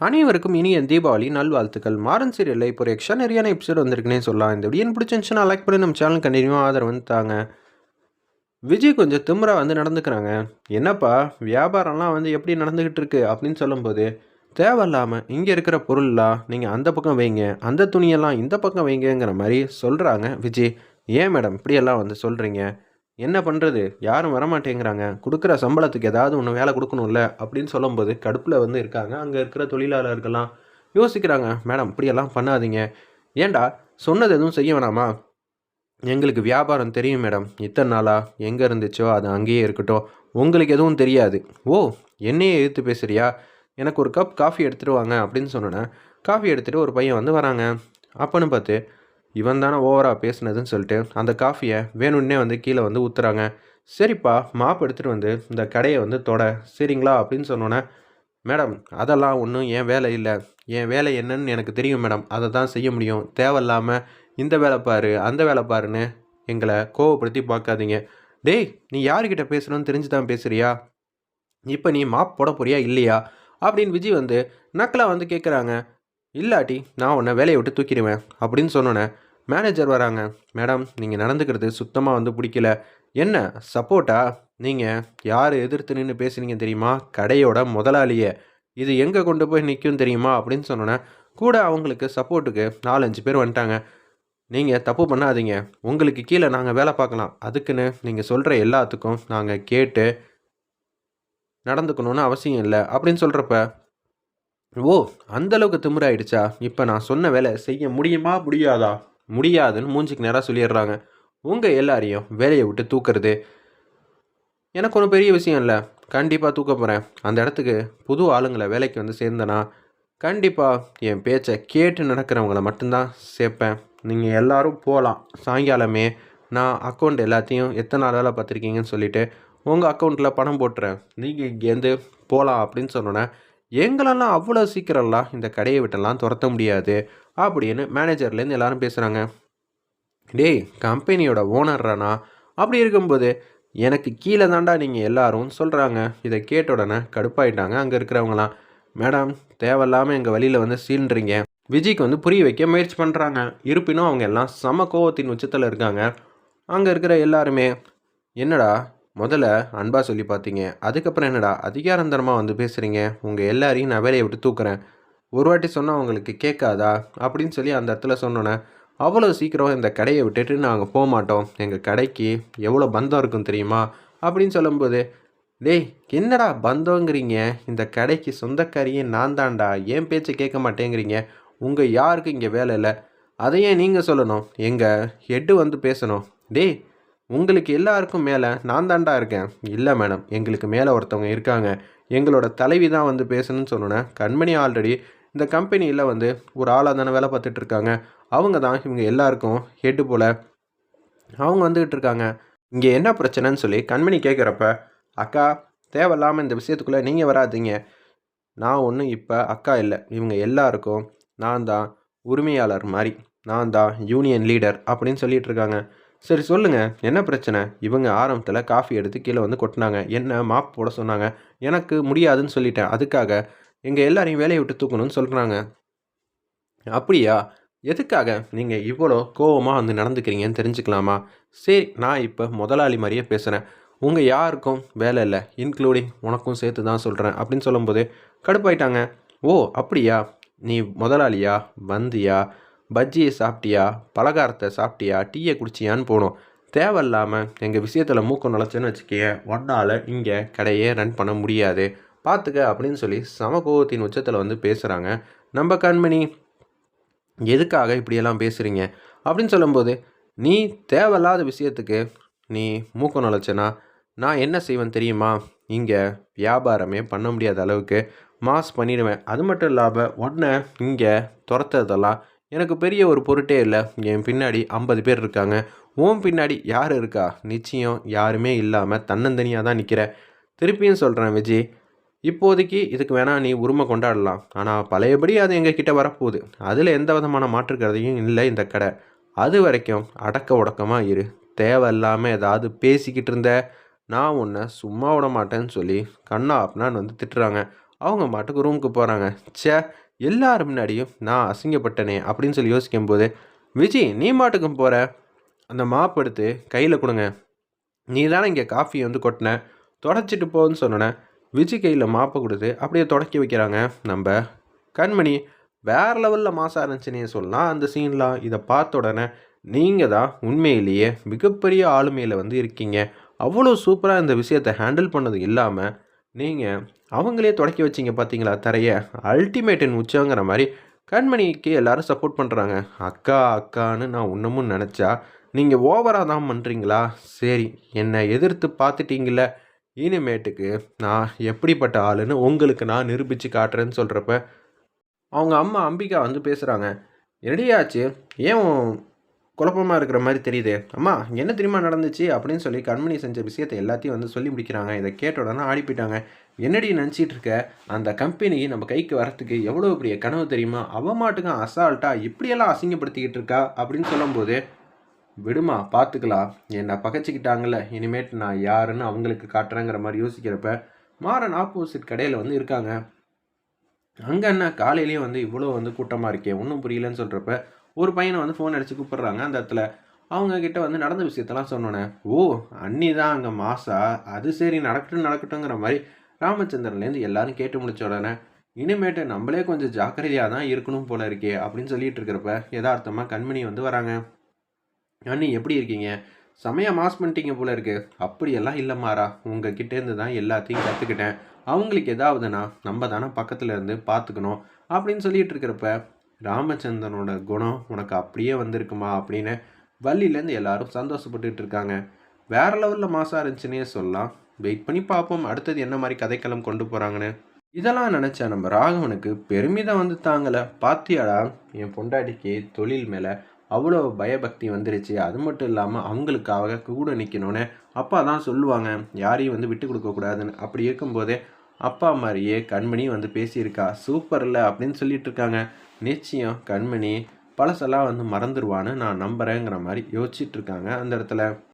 அனைவருக்கும் இனிய தீபாவளி நல்வாழ்த்துக்கள். மாறன் சீரியலில் இப்போ ஒரு எக்ஸ்ட்ரா நிறையான எபிசோட் வந்திருக்குன்னே சொல்லலாம். இந்த வீடியோ பிடிச்சிருந்துச்சுன்னா லைக் பண்ணி நம்ம சேனல் கண்டினியூவாக ஆதரவு வந்து தாங்க. விஜய் கொஞ்சம் திமிரா வந்து நடந்துக்கிறாங்க. என்னப்பா வியாபாரம்லாம் வந்து எப்படி நடந்துக்கிட்டு இருக்கு அப்படின்னு சொல்லும்போது தேவையில்லாமல் இங்கே இருக்கிற பொருள்லாம் நீங்கள் அந்த பக்கம் வைங்க அந்த துணியெல்லாம் இந்த பக்கம் வைங்கங்கிற மாதிரி சொல்கிறாங்க விஜய். ஏன் மேடம் இப்படியெல்லாம் வந்து சொல்கிறீங்க என்ன பண்ணுறது யாரும் வரமாட்டேங்கிறாங்க. கொடுக்குற சம்பளத்துக்கு ஏதாவது ஒன்று வேலை கொடுக்கணும்ல? அப்படின்னு சொல்லும்போது கடுப்பில் வந்து இருக்காங்க. அங்கே இருக்கிற தொழிலாளர்கள்லாம் யோசிக்கிறாங்க. மேடம் இப்படியெல்லாம் பண்ணாதீங்க. ஏன்டா சொன்னது எதுவும் செய்ய வேணாமா? எங்களுக்கு வியாபாரம் தெரியும் மேடம். இத்தனை நாளாக எங்கே இருந்துச்சோ? அது அங்கேயே இருக்கட்டும். உங்களுக்கு எதுவும் தெரியாது. ஓ என்னையே எதிர்த்து பேசுறியா? எனக்கு ஒரு கப் காஃபி எடுத்துகிட்டு வாங்க. அப்படின்னு சொன்னேன் காஃபி எடுத்துகிட்டு ஒரு பையன் வந்து வராங்க. அப்பன்னு பார்த்து இவன் தானே ஓவராக பேசுனதுன்னு சொல்லிட்டு அந்த காஃபியை வேணும்னே வந்து கீழே வந்து ஊற்றுறாங்க சரிப்பா மாப் எடுத்துகிட்டு வந்து இந்த கடையை வந்து தொட சரிங்களா? அப்படின்னு சொன்னோன்னே மேடம் அதெல்லாம் ஒன்றும் என் வேலை இல்லை. என் வேலை என்னன்னு எனக்கு தெரியும் மேடம். அதை தான் செய்ய முடியும். தேவையில்லாமல் இந்த வேலை பாரு அந்த வேலை பாருன்னு எங்களை கோவப்படுத்தி பார்க்காதீங்க. டேய் நீ யார்கிட்ட பேசணும்னு தெரிஞ்சு தான் பேசுறியா? இப்போ நீ மாப் போட போறியா இல்லையா? அப்படின்னு விஜய் வந்து நக்கலாக வந்து கேட்குறாங்க இல்லாட்டி நான் உன்னை வேலையை விட்டு தூக்கிடுவேன். அப்படின்னு சொன்னோன்னே மேனேஜர் வராங்க. மேடம் நீங்கள் நடந்துக்கிறது சுத்தமாக வந்து பிடிக்கல. என்ன சப்போர்ட்டா? நீங்கள் யார் எதிர்த்து நின்று பேசுனீங்க தெரியுமா? கடையோட முதலாளியை. இது எங்கே கொண்டு போய் நிற்கும் தெரியுமா? அப்படின்னு சொன்னோன்னே கூட அவங்களுக்கு சப்போர்ட்டுக்கு நாலஞ்சு பேர் வந்துட்டாங்க. நீங்கள் தப்பு பண்ணாதீங்க. உங்களுக்கு கீழே நாங்கள் வேலை பார்க்கலாம். அதுக்குன்னு நீங்கள் சொல்கிற எல்லாத்துக்கும் நாங்கள் கேட்டு நடந்துக்கணும்னு அவசியம் இல்லை. அப்படின்னு சொல்கிறப்ப ஓ அந்த அளவுக்கு திமிராயிடுச்சா? இப்போ நான் சொன்ன வேலை செய்ய முடியுமா? முடியாதா? முடியாதுன்னு மூஞ்சிக்கு நேராக சொல்லிடுறாங்க. உங்கள் எல்லாரையும் வேலையை விட்டு தூக்குறது. எனக்கு ஒன்றும் பெரிய விஷயம் இல்லை. கண்டிப்பாக தூக்க போகிறேன் அந்த இடத்துக்கு புது ஆளுங்களை வேலைக்கு வந்து சேர்ந்தனா கண்டிப்பாக என் பேச்சை கேட்டு நடக்கிறவங்கள மட்டும்தான் சேர்ப்பேன். நீங்கள் எல்லோரும் போகலாம் சாயங்காலமே நான் அக்கௌண்ட் எல்லாத்தையும் எத்தனை நாள் வேலை பார்த்துருக்கீங்கன்னு சொல்லிவிட்டு உங்கள் அக்கௌண்ட்டில் பணம் போட்டுறேன். நீங்கள் இங்கேருந்து போகலாம் அப்படின்னு சொன்னோன்னே எங்களெல்லாம் அவ்வளோ சீக்கிரம்லாம் இந்த கடையை விட்டெல்லாம் துரத்த முடியாது அப்படின்னு மேனேஜர்லேருந்து எல்லாரும் பேசுகிறாங்க டேய் கம்பெனியோட ஓனர்றானா அப்படி இருக்கும்போது எனக்கு கீழே தாண்டா நீங்கள் எல்லாரும் சொல்கிறாங்க இதை கேட்ட உடனே கடுப்பாயிட்டாங்க அங்கே இருக்கிறவங்களாம் மேடம் தேவையில்லாமல் எங்கள் வழியில் வந்து சீன்றீங்க விஜய்க்கு வந்து புரிய வைக்க முயற்சி பண்ணுறாங்க இருப்பினும் அவங்க எல்லாம் சம கோவத்தின் உச்சத்தில் இருக்காங்க. அங்கே இருக்கிற எல்லாருமே என்னடா முதல்ல அன்பாக சொல்லி பார்த்தீங்க. அதுக்கப்புறம் என்னடா அதிகாரந்தரமாக வந்து பேசுகிறீங்க உங்கள் எல்லாரையும் நான் வேலையை விட்டு தூக்குறேன். ஒரு வாட்டி சொன்னால் அவங்களுக்கு கேட்காதா? அப்படின்னு சொல்லி அந்த இடத்துல சொன்னோன்னே அவ்வளோ சீக்கிரம் இந்த கடையை விட்டுட்டு நாங்கள் போக மாட்டோம். எங்கள் கடைக்கு எவ்வளோ பந்தம் இருக்கும் தெரியுமா? அப்படின்னு சொல்லும்போது டேய் என்னடா பந்தங்கிறீங்க இந்த கடைக்கு சொந்தக்காரியே நான் தான்டா. ஏன் பேச்சை கேட்க மாட்டேங்கிறீங்க? உங்கள் யாருக்கு இங்கே வேலை இல்லை. அதையே நீங்கள் சொல்லணும். எங்கள் ஹெட்டு வந்து பேசணும். டேய் உங்களுக்கு எல்லாருக்கும் மேலே நான் தாண்டா இருக்கேன். இல்லை மேடம் எங்களுக்கு மேலே ஒருத்தவங்க இருக்காங்க. எங்களோட தலைவி தான் வந்து பேசணும்னு சொன்னோன்னே கண்மணி ஆல்ரெடி இந்த கம்பெனியில் வந்து ஒரு ஆளாக தானே வேலை பார்த்துட்டு இருக்காங்க. அவங்க தான் இவங்க எல்லாருக்கும் ஹெட்டு போல் அவங்க வந்துக்கிட்டு இருக்காங்க. இங்கே என்ன பிரச்சனைன்னு சொல்லி கண்மணி கேட்குறப்ப அக்கா தேவையில்லாமல் இந்த விஷயத்துக்குள்ளே நீங்கள் வராதீங்க. நான் ஒன்றும் இப்போ அக்கா இல்லை. இவங்க எல்லாருக்கும் நான் தான் உரிமையாளர் மாதிரி நான் தான் யூனியன் லீடர் அப்படின்னு சொல்லிட்டு இருக்காங்க. சரி சொல்லுங்கள் என்ன பிரச்சனை? இவங்க ஆரம்பத்தில் காஃபி எடுத்து கீழே வந்து கொட்டினாங்க. என்ன மாப் போட சொன்னாங்க? எனக்கு முடியாதுன்னு சொல்லிட்டேன். அதுக்காக எங்கள் எல்லாரையும் வேலையை விட்டு தூக்கணும்னு சொல்கிறாங்க அப்படியா? எதுக்காக? நீங்கள் இவ்வளோ கோவமாக வந்து நடந்துக்கிறீங்கன்னு தெரிஞ்சுக்கலாமா? சரி நான் இப்போ முதலாளி மாதிரியே பேசுகிறேன் உங்கள் யாருக்கும் வேலை இல்லை. இன்க்ளூடிங் உனக்கும் சேர்த்து தான் சொல்கிறேன் அப்படின்னு சொல்லும்போது கடுப்பாயிட்டாங்க. ஓ அப்படியா? நீ முதலாளியா? வந்தியா? பஜ்ஜியை சாப்பிட்டியா? பலகாரத்தை சாப்பிட்டியா? டீயை குடிச்சியான்னு போனோம். தேவையில்லாமல் எங்கள் விஷயத்தில் மூக்கம் நுழைச்சேன்னு வச்சுக்கிய ஒன்றால் இங்கே கடையே ரன் பண்ண முடியாது. பார்த்துக்க அப்படின்னு சொல்லி சமகோபத்தின் உச்சத்தில் வந்து பேசுகிறாங்க நம்ம கண்மணி எதுக்காக இப்படியெல்லாம் பேசுகிறீங்க அப்படின்னு சொல்லும்போது நீ தேவையில்லாத விஷயத்துக்கு நீ மூக்கம் நுழைச்சனா? நான் என்ன செய்வேன் தெரியுமா? இங்கே வியாபாரமே பண்ண முடியாத அளவுக்கு மாஸ் பண்ணிடுவேன். அது மட்டும் இல்லாமல் உடனே இங்கே துரத்துறதெல்லாம் எனக்கு பெரிய ஒரு பொருட்டே இல்லை. என் பின்னாடி ஐம்பது பேர் இருக்காங்க. ஓம் பின்னாடி யார் இருக்கா? நிச்சயம் யாருமே இல்லாமல் தன்னந்தனியாக தான் நிற்கிற திருப்பியும் சொல்கிறேன் விஜய் இப்போதைக்கு இதுக்கு வேணால் நீ உரிமை கொண்டாடலாம். ஆனால் பழையபடி அது எங்கள் கிட்டே வரப்போகுது. அதில் எந்த விதமான மாற்றுக்கிறதையும் இல்லை இந்த கடை. அது வரைக்கும் அடக்க உடக்கமாக இரு. தேவையில்லாமல் ஏதாவது பேசிக்கிட்டு இருந்த. நான் உன்னை சும்மா விட மாட்டேன்னு சொல்லி கண்ணா அப்படின்னு வந்து திட்டுறாங்க. அவங்க மாட்டுக்கு ரூமுக்கு போகிறாங்க ச்சே எல்லார் முன்னாடியும் நான் அசிங்கப்பட்டனே அப்படின்னு சொல்லி யோசிக்கும்போது விஜய் நீ மாட்டுக்கும் போகிற அந்த மாப் எடுத்து கையில் கொடுங்க. நீ தானே இங்கே காஃபி வந்து கொட்டின. தொடச்சிட்டு போன்னு சொன்னேன் விஜய் கையில் மாப்பை கொடுத்து அப்படியே தொடக்கி வைக்கிறாங்க. நம்ம கண்மணி வேறு லெவலில் மாசாக இருந்துச்சுன்னே சொல்லலாம். அந்த சீன்லாம் இதை பார்த்த உடனே நீங்கள் தான் உண்மையிலேயே மிகப்பெரிய ஆளுமையில் வந்து இருக்கீங்க. அவ்வளோ சூப்பராக இந்த விஷயத்தை ஹேண்டில் பண்ணது இல்லாமல் நீங்கள் அவங்களே தொடக்கி வச்சிங்க பார்த்தீங்களா தரையை அல்டிமேட்டின் உச்சங்கிற மாதிரி கண்மணிக்கு எல்லோரும் சப்போர்ட் பண்ணுறாங்க அக்கா அக்கான்னு நான் இன்னமும் நினச்சா நீங்கள் ஓவராக தான் பண்ணுறீங்களா சரி என்னை எதிர்த்து பார்த்துட்டீங்கள இனிமேட்டுக்கு நான் எப்படிப்பட்ட ஆளுன்னு உங்களுக்கு நான் நிரூபித்து காட்டுறேன்னு சொல்கிறப்ப அவங்க அம்மா அம்பிகா வந்து பேசுகிறாங்க ரெடியாச்சு ஏன் குழப்பமாக இருக்கிற மாதிரி தெரியுது. அம்மா என்ன தெரியுமா நடந்துச்சு? அப்படின்னு சொல்லி கண்மணி செஞ்ச விஷயத்தை எல்லாத்தையும் வந்து சொல்லி முடிக்கிறாங்க. இதை கேட்ட உடனே ஆடி போயிட்டாங்க என்னடி நினச்சிட்டு இருக்க? அந்த கம்பெனி நம்ம கைக்கு வரத்துக்கு எவ்வளோ பெரிய கனவு தெரியுமா? அவ மாட்டுக்கு அசால்ட்டாக இப்படியெல்லாம் அசிங்கப்படுத்திக்கிட்டு இருக்கா? அப்படின்னு சொல்லும்போது விடுமா பார்த்துக்கலாம் என்னை பகைச்சிக்கிட்டாங்கல்ல. இனிமேட்டு நான் யாருன்னு அவங்களுக்கு காட்டுறேங்கிற மாதிரி யோசிக்கிறப்ப மாறன் ஆப்போசிட் கடையில் வந்து இருக்காங்க. அங்கே என்ன? காலையிலேயே வந்து இவ்வளோ வந்து கூட்டமாக இருக்கே. ஒன்றும் புரியலன்னு சொல்கிறப்ப ஒரு பையனை வந்து ஃபோன் அடித்து கூப்பிட்றாங்க. அந்த இடத்துல அவங்கக்கிட்ட வந்து நடந்த விஷயத்தெல்லாம் சொன்னோன்னே ஓ அண்ணி தான் அங்கே மாசா அது சரி நடக்கட்டும் நடக்கட்டுங்கிற மாதிரி ராமச்சந்திரன்லேருந்து எல்லாரும் கேட்டு முடிச்ச உடனே இனிமேட்டு நம்மளே கொஞ்சம் ஜாக்கிரதையாக தான் இருக்கணும் போல இருக்கே அப்படின்னு சொல்லிட்டு இருக்கிறப்ப யதார்த்தமாக கண்மணி வந்து வராங்க. அண்ணி எப்படி இருக்கீங்க? செமையாக மாஸ் பண்ணிட்டீங்க போல இருக்கு. அப்படியெல்லாம் இல்லை மாறா. உங்ககிட்டேருந்து தான் எல்லாத்தையும் கற்றுக்கிட்டேன் அவங்களுக்கு ஏதாவதுன்னா நம்ம தானே பக்கத்தில் இருந்து பார்த்துக்கணும் அப்படின்னு சொல்லிட்டு இருக்கிறப்ப ராமச்சந்திரனோட குணம் உனக்கு அப்படியே வந்திருக்குமா அப்படின்னு வள்ளியிலேருந்து எல்லாரும் சந்தோஷப்பட்டுட்டு இருக்காங்க. வேற லெவலில் மாசாக இருந்துச்சுன்னே சொல்லலாம். வெயிட் பண்ணி பார்ப்போம். அடுத்தது என்ன மாதிரி கதைக்களம் கொண்டு போகிறாங்கன்னு இதெல்லாம் நினச்சா நம்ம ராகவனுக்கு பெருமிதம் வந்து தாங்கலை. பாத்தியாடா என் பொண்டாட்டிக்கு தொழில் மேலே அவ்வளோ பயபக்தி வந்துருச்சு. அது மட்டும் இல்லாமல் அவங்களுக்காக கூட நிற்கணும்னு அப்பா தான் சொல்லுவாங்க. யாரையும் வந்து விட்டு கொடுக்கக்கூடாதுன்னு அப்படி இருக்கும்போதே அப்பா மாதிரியே கண்மணி வந்து பேசியிருக்கா. சூப்பர் இல்லை அப்படின்னு சொல்லிட்டு இருக்காங்க. நிச்சயம் கண்மணி பழசெல்லாம் வந்து மறந்துடுவான்னு நான் நம்புகிறேங்கிற மாதிரி யோசிச்சுட்ருக்காங்க அந்த இடத்துல.